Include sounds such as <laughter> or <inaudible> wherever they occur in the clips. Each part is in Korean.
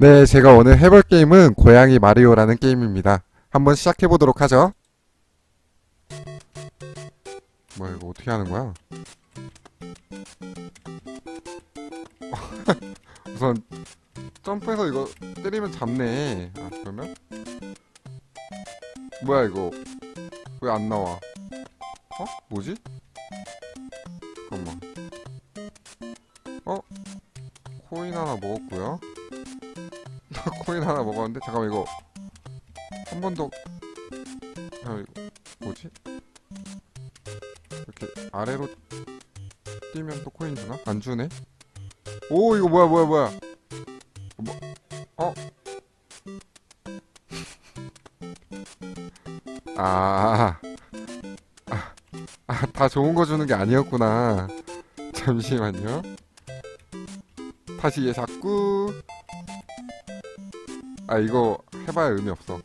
네, 제가 오늘 해볼 게임은 고양이 마리오라는 게임입니다. 한번 시작해보도록 하죠. 뭐야, 이거 어떻게 하는 거야? <laughs> 우선, 점프해서 이거 때리면 잡네. 아, 그러면? 뭐야, 이거. 왜 안 나와? 어? 뭐지? 잠깐만. 어? 코인 하나 먹었고요. 코인 하나 먹었는데 잠깐만 이거 한 번 더. 아 이거 뭐지? 이렇게 아래로 뛰면 또 코인 주나? 안 주네. 오 이거 뭐야 뭐야 뭐야. 뭐? 어? <laughs> 아. 아, 아, 다 좋은 거 주는 게 아니었구나. 잠시만요. 다시 얘 자꾸 아 이거 해봐야 의미 없어.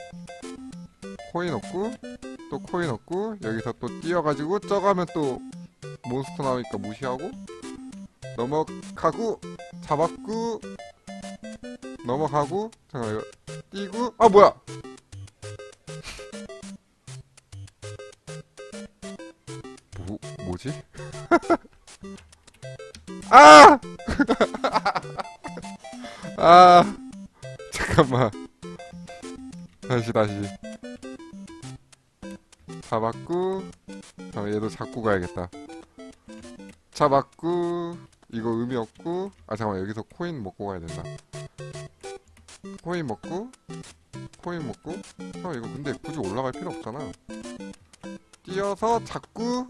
코인 얻고 또 코인 얻고 여기서 또 뛰어가지고 쪄가면 또 몬스터 나오니까 무시하고 넘어가고 잡았고 넘어가고 잠깐 이거 뛰고 아 뭐야! 뭐 뭐지? <laughs> 아! <laughs> 아, 잠깐만. 다시, 다시. 잡았고, 아, 얘도 잡고 가야겠다. 잡았고, 이거 의미 없고, 아, 잠깐만, 여기서 코인 먹고 가야 된다. 코인 먹고, 코인 먹고, 잠깐만, 이거 근데 굳이 올라갈 필요 없잖아. 뛰어서 잡고,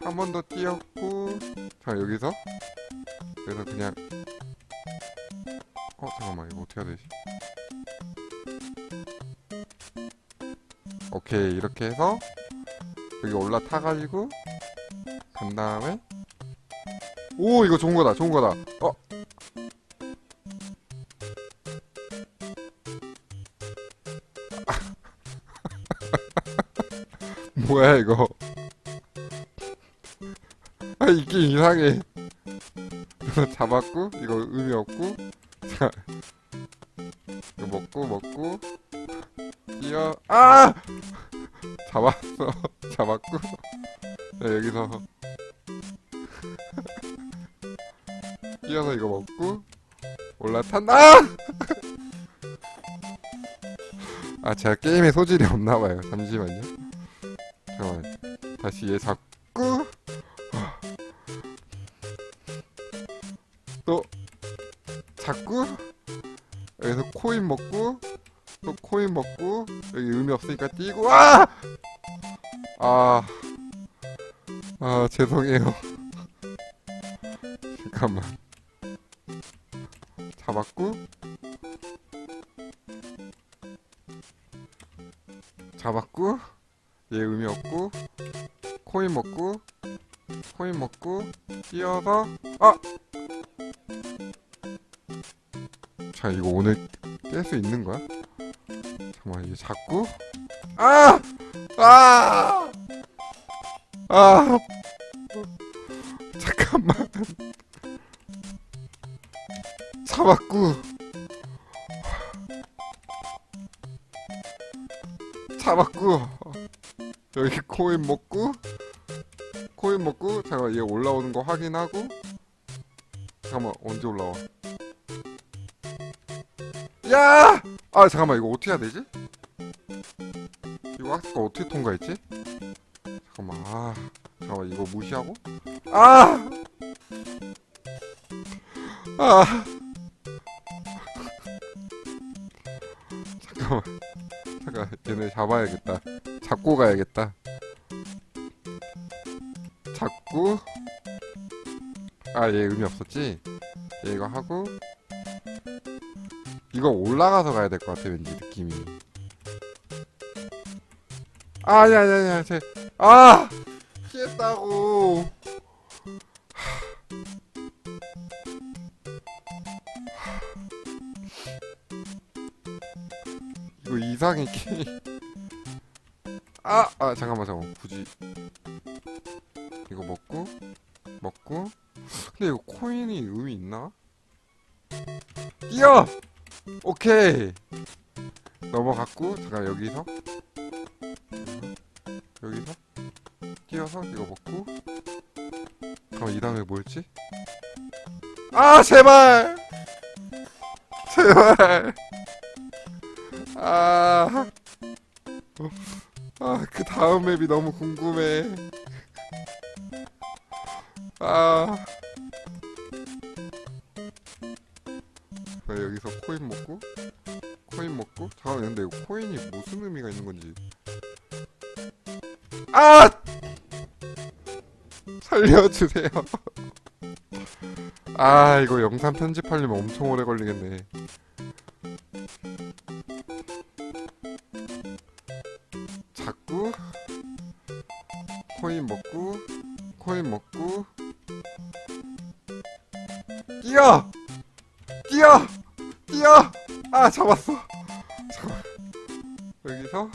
한 번 더 뛰었고, 자, 여기서, 여기서 그냥, 어 잠깐만 이거 어떻게 해야 되지? 오케이 이렇게 해서 여기 올라타가지고 간 다음에 오 이거 좋은 거다 좋은 거다. 어? <laughs> 뭐야 이거? 아 이게 이상해. <laughs> 잡았고 이거 의미 없고 아! 잡았어. <laughs> 잡았고. 자, 여기서. <laughs> 뛰어서 이거 먹고 올라탄다! 아! <laughs> 아 제가 게임에 소질이 없나봐요. 잠시만요. 잠깐만. 다시 얘 잡고 죄송해요. <laughs> 잠깐만. 잡았고 잡았고 얘 의미 없고 코인 먹고 코인 먹고 뛰어서 아! 자 이거 오늘 깰 수 있는 거야? 잠깐만 이게 자꾸 아! 아! 아! 잡았고 잡았고 여기 코인 먹고 코인 먹고 잠깐만 얘 올라오는 거 확인하고 잠깐만 언제 올라와 야! 아 잠깐만 이거 어떻게 해야 되지? 이거 아까 어떻게 통과했지? 잠깐만 아 잠깐만 이거 무시하고 아! 아 잠깐 얘네 잡아야겠다. 잡고 가야겠다. 잡고. 아얘 의미 없었지? 얘 이거 하고. 이거 올라가서 가야 될 것 같아 왠지 느낌이. 아니 아니 아니 아니 제- 아! 피했다고 아, 아 잠깐만 잠깐만. 굳이. 이거 먹고 먹고. 근데 이거 코인이 의미 있나? 뛰어! 오케이! 넘어갔고 잠깐 여기서. 여기서. 뛰어서 이거 먹고. 잠깐 이 다음에 뭐였지? 아 제발! 제발! 아, 아, 그 다음 맵이 너무 궁금해. 아, 나 여기서 코인 먹고, 코인 먹고, 잠깐 근데 이거 코인이 무슨 의미가 있는 건지. 아! 살려주세요. <laughs> 아, 이거 영상 편집하려면 엄청 오래 걸리겠네. 뛰어! 뛰어! 뛰어! 아 잡았어. 잠깐 여기서?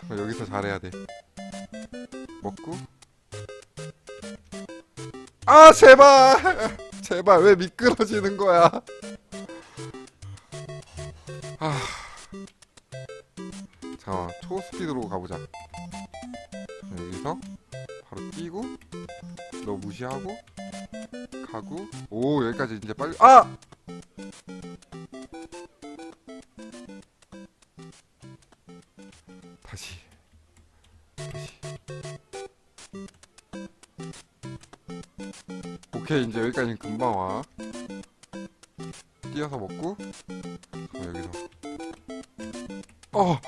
잠깐 여기서 잘해야 돼. 먹고. 아 제발! <laughs> 제발 왜 미끄러지는 거야 아! 다시. 다시. 오케이, 이제 여기까지는 금방 와. 뛰어서 먹고, 자, 여기서. 어!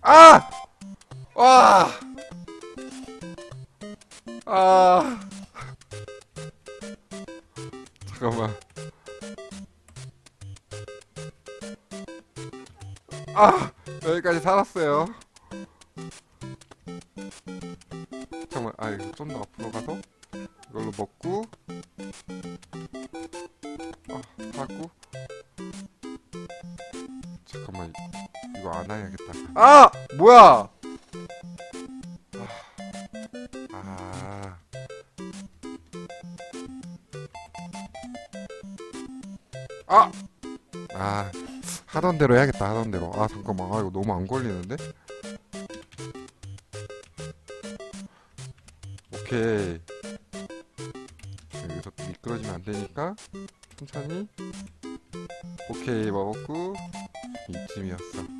아! 와! 아! 잠깐만 아! 여기까지 살았어요 잠깐만 아 이거 좀 더 앞으로 가서 이걸로 먹고 아 뭐야? 아, 아! 아. 하던 대로 해야겠다 하던 대로. 아 잠깐만. 아 이거 너무 안 걸리는데? 오케이. 여기서 또 미끄러지면 안 되니까 천천히. 오케이 먹었고. 이쯤이었어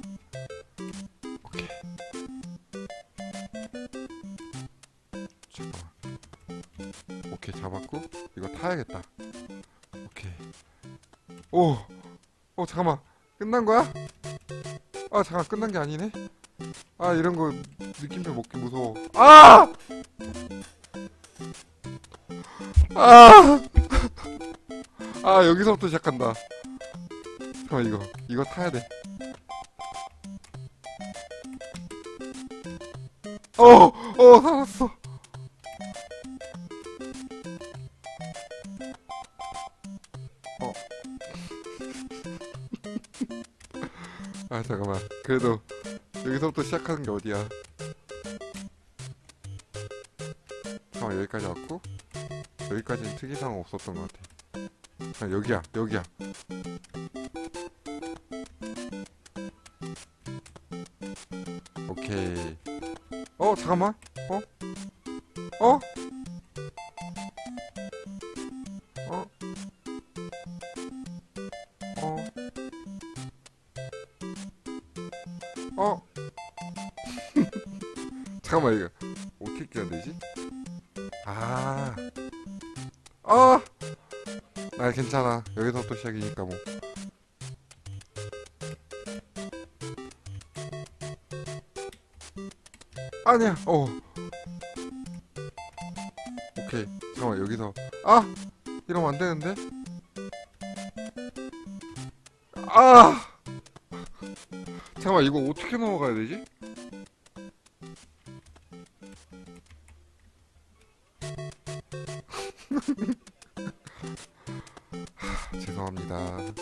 오케이 잡았고 이거 타야겠다 오케이 오! 어 잠깐만 끝난 거야? 아 잠깐 끝난 게 아니네 아 이런 거 느낌표 먹기 무서워 아! 아! <laughs> 아, 여기서부터 시작한다. 잠깐만, 이거. 이거 타야 돼. 어! 어, 살았어. 어. 아, 잠깐만. 그래도, 여기서부터 시작하는 게 어디야. 잠깐만, 여기까지 왔고. 여기까지는 특이사항 없었던 것 같아. 아, 여기야, 여기야. 오케이. 어, 잠깐만. 어? <laughs> 잠깐만, 이거. 어떻게 해야 되지? 아. 어! 아 괜찮아 여기서부터 시작이니까 뭐 아니야 어 오케이 잠깐만 여기서 아 이러면 안 되는데 아 이거 어떻게 넘어가야 되지 <laughs> 죄송합니다.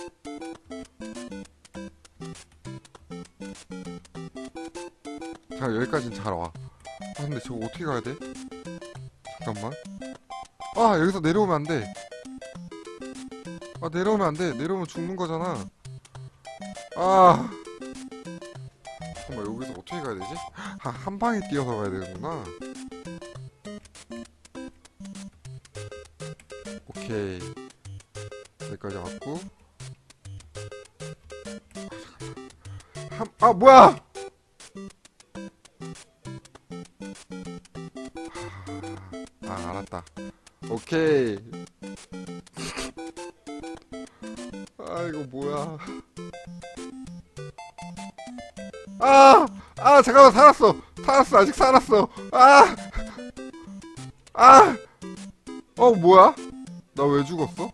여기까진 잘 와. 아 근데 저거 어떻게 가야 돼? 잠깐만. 아 여기서 내려오면 안 돼. 아 내려오면 안 돼. 내려오면 죽는 거잖아. 아. 한 방에 뛰어서 가야 되는구나. 오케이. 여기까지 왔고. 한, 아 뭐야? 아, 아 알았다. 오케이. 아 이거 뭐야? 아! 아 잠깐만 살았어 살았어 아직 살았어 아! 아! 어 뭐야? 나 왜 죽었어?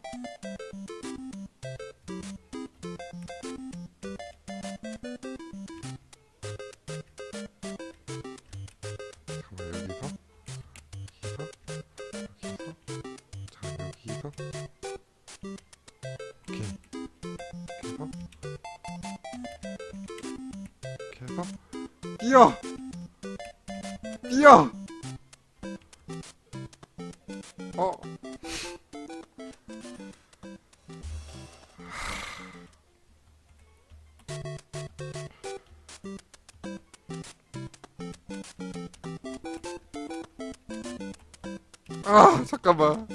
아 잠깐만.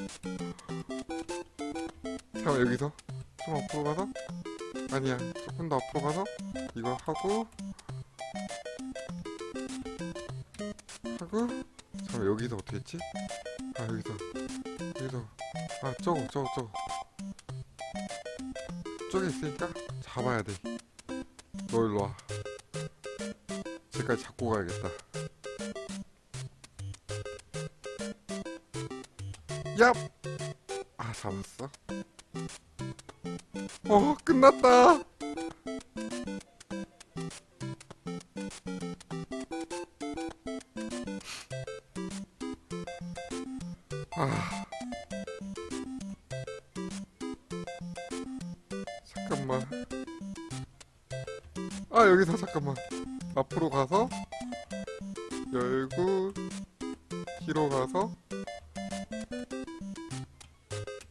잠깐만 여기서? 좀 앞으로 가서? 아니야 조금 더 앞으로 가서 이거 하고 하고 잠깐 여기서 어떻게 했지? 아 여기서 여기서. 아 저거 저거 저거. 저기 있으니까 잡아야 돼 너 일로 와. 저기까지 잡고 가야겠다. 얍! 아 잡았어? 어 끝났다 잠깐만. 앞으로 가서 열고 뒤로 가서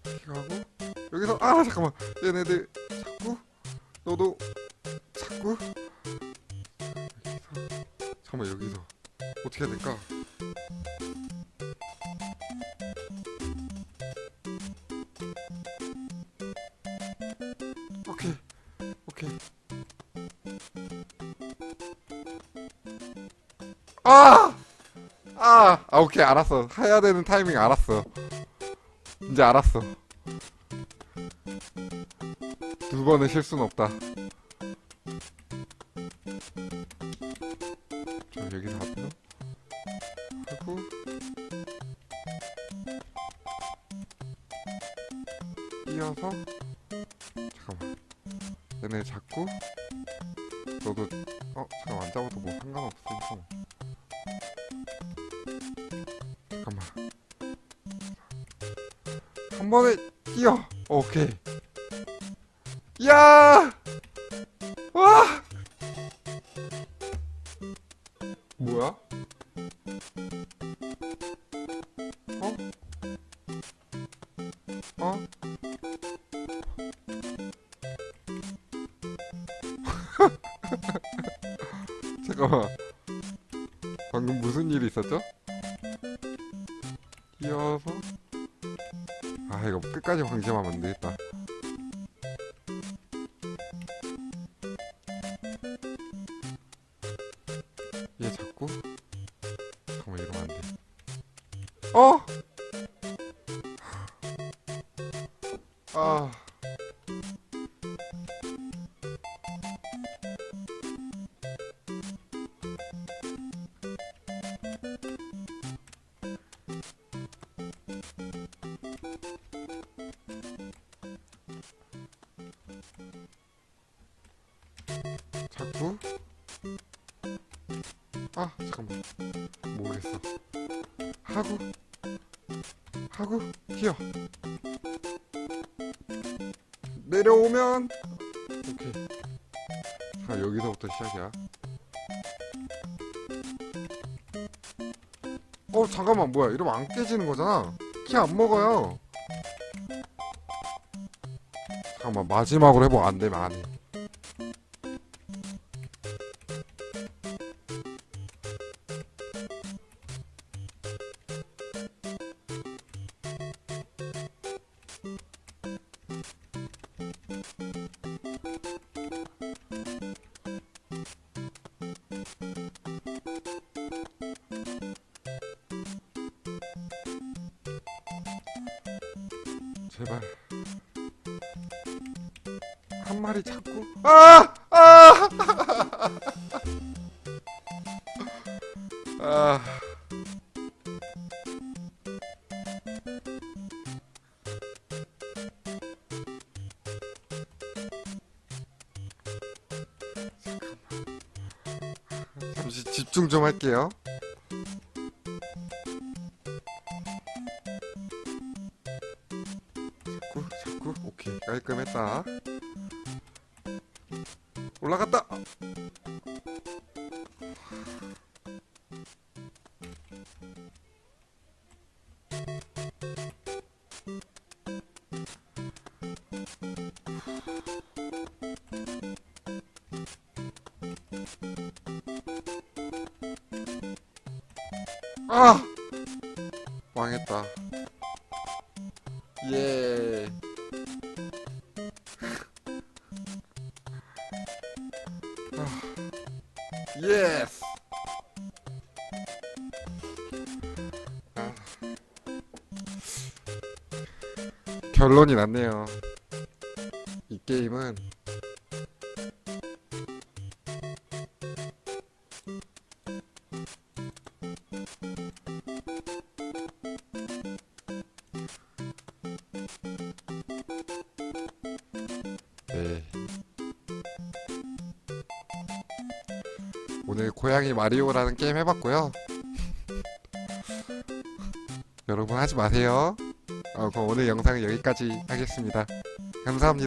이렇게 가고 여기서 아 잠깐만. 얘네들 자꾸? 너도 자꾸? 여기서. 잠깐만 여기서. 어떻게 해야 될까 아! 아! 아 오케이 알았어 해야 되는 타이밍 알았어 이제 알았어 두 번의 실수는 없다 번에 뛰어 오케이 야! 끝까지 안 되겠다. 자꾸? 아 잠깐만. 모르겠어. 하고 하고 튀어. 내려오면? 오케이. 자 여기서부터 시작이야. 어 잠깐만. 뭐야? 이러면 안 깨지는 거잖아. 키 안 먹어요 잠깐만 마지막으로 해보 안 되면 안 해 제발 한 마리 잡고 아! 아! <laughs> 아. 잠시 집중 좀 할게요. 아 결론이 났네요. 이 게임은 네. 오늘 고양이 마리오라는 게임 해봤고요. <laughs> 여러분 하지 마세요. 어, 오늘 영상은 여기까지 하겠습니다. 감사합니다.